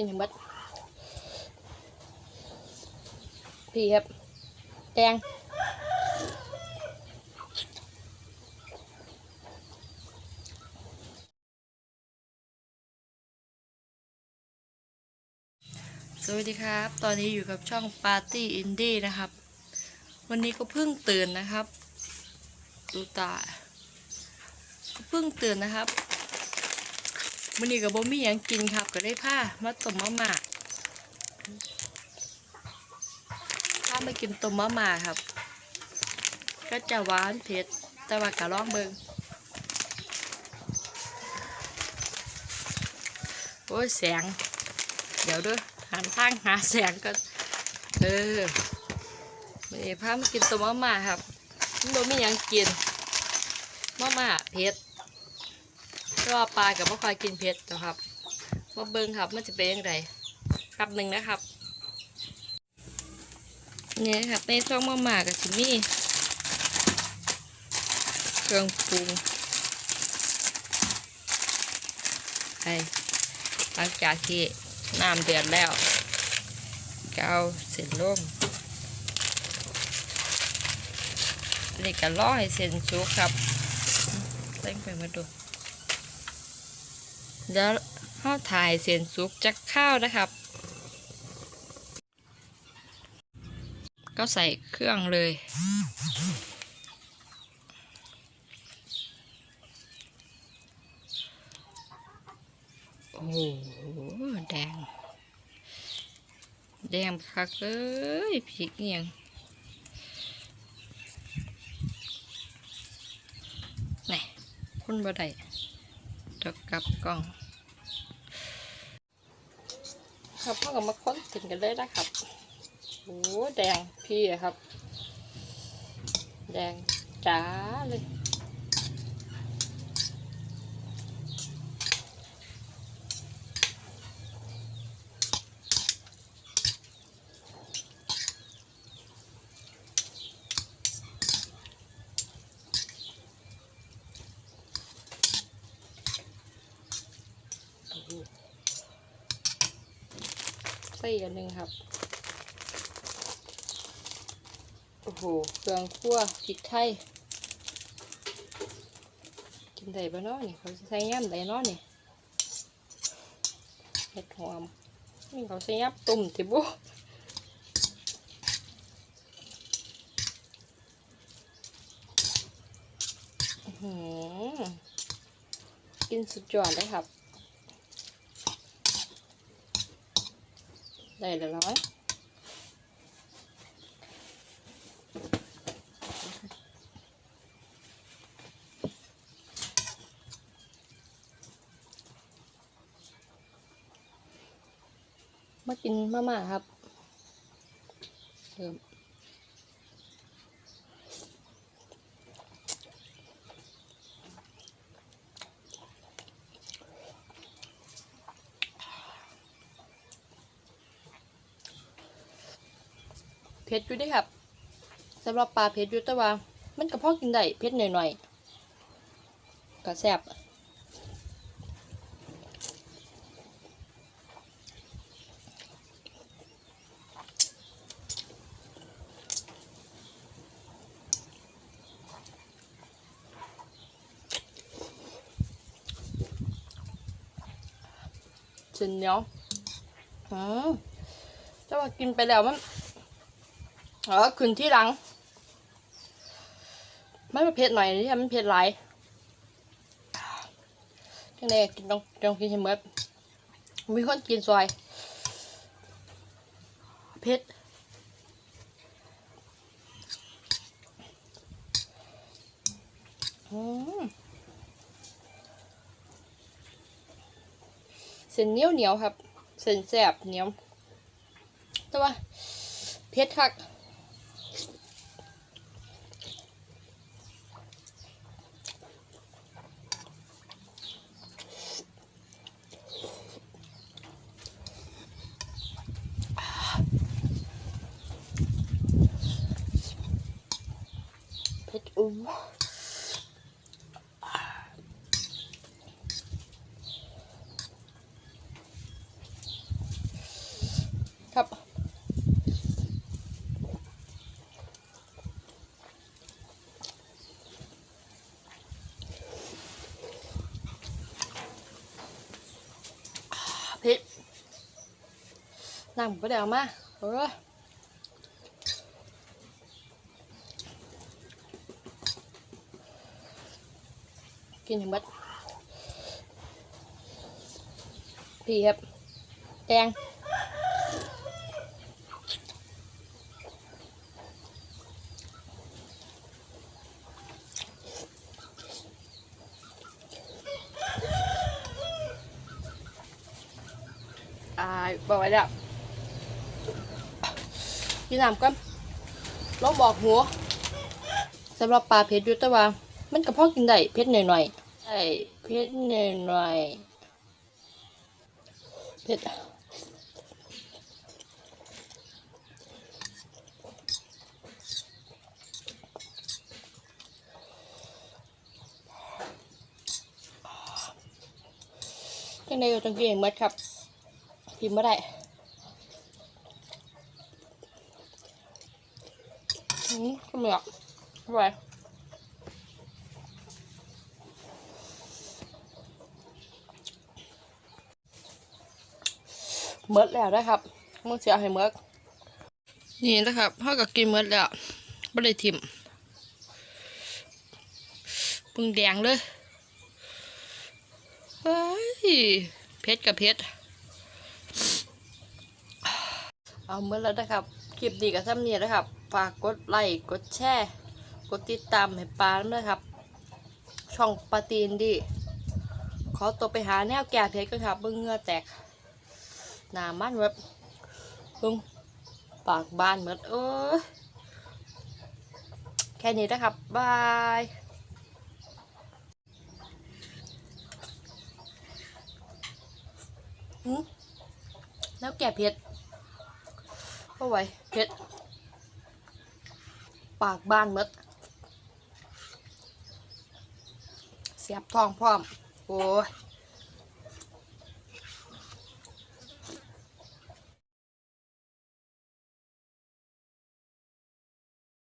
กินให้หมดพี่ครับ แตงสวัสดีครับ ตอนนี้อยู่กับช่องปาร์ตี้อินดี้นะครับ วันนี้ก็เพิ่งตื่นนะครับ ดูตาก็เพิ่งตื่นนะครับ วันนี้กับบ่มีหยังกินครับ ก็ได้ผ้ามาต้มมะม่าผ้ามากินต้มมะม่าครับ ก็จะหวานเผ็ดแต่ว่ากะลองเบิงโอ้ยแสง เดี๋ยวด้วยหันทางหาแสงก็เออนี่พามากินตัวมาม่าครับมันบ่มีหยังกินมาม่าเผ็ด ก็ปลากับมะควายกินเผ็ดนะครับมาเบิ่งครับมันจะเป็นยังไงครับหนึ่งนะครับเนี่ยครับในช่องมาม่ากับจิมี่เครื่องปรุงไอหลังจากที่น้ำเดือดแล้วก็เอาเส้นลงอันนี้ก็รอให้เส้นสุกครับเล่งไปมาดู เดี๋ยวเข้าถ่ายเส้นสุกจากข้าวนะครับ ก็ใส่เครื่องเลย โอ้โห แดง แดงคักเลยพริกเนียงนี่คุณบ่ได้ จะกลับกล้อง ครับพ่อกับมาค้นถึงกันเลยนะครับโอ้แดงพี่ครับ แดงจ้าเลย ส่อันหนึ่งครับ โอ้โห เครื่องคั่วพริกไทย กินได้ปะเนาะนี่ เขาใส่ย่ำได้นาะนี่เห็ดหอมนี่เขาใส่ย่ำตุ่มติบุกินสุดยอดเลยครับ ได้แล้วน้อยมากินมาม่าครับเริ่ม เผ็ดอยู่เดิครับสำหรับปลาเผ็ดอยู่แต่ว่า มันก็พอกินได้เผ็ดหน่อยๆก็แซ่บเส้นเนียวอืมแต่ว่ากินไปแล้วมัน เออขึ้นที่หลัง มันเผ็ดหน่อยนี่มันเผ็ดหลายจังไดกินต้องต้องกินให้หมดมีคนกินซอยเผ็ดเส้นเหนียวเหนียวครับ เส้นแสบเหนียวแต่ว่าเผ็ดคัก ครับ เพชรนั่งไปเดี๋ยวมาเออ กินให้หมดพี่ครับแตงอ่าบอกไว้แล้วกินน้ำกันลองบอกหัวสำหรับปลาเผ็ดอยู่แต่ว่า มันก็พอกินได้เผ็ดหน่อยๆใช่เผ็ดหน่อยๆเผ็ดจังไดก็ต้องกินให้หมดครับกินไม่ได้อืมก็เหมือกอร่อย เมิดแล้วนะครับมึงเสียให้เมิดนี่นะครับพ่อก็กินเมิดแล้วไม่ได้ทิมปึงแดงเลยเฮ้ยเพชรกับเพชรเอาเมื่อแล้วนะครับ คลิปดีกับซ้ำเนียนะครับ ฝากกดไลค์กดแชร์กดติดตามให้ปาด้วยครับ ช่องปาตีนดี ขอตัวไปหาแนวแก่เพชรกันครับเบิ่งเงือแตก หน้ามันแบบเบิ่งปากบานเหมือนเออแค่นี้นะครับ บายหืมแล้วแก่เพชรเข้าไว้เพชรปากบ้านหมดเสียบทองพร้อม โอ้ย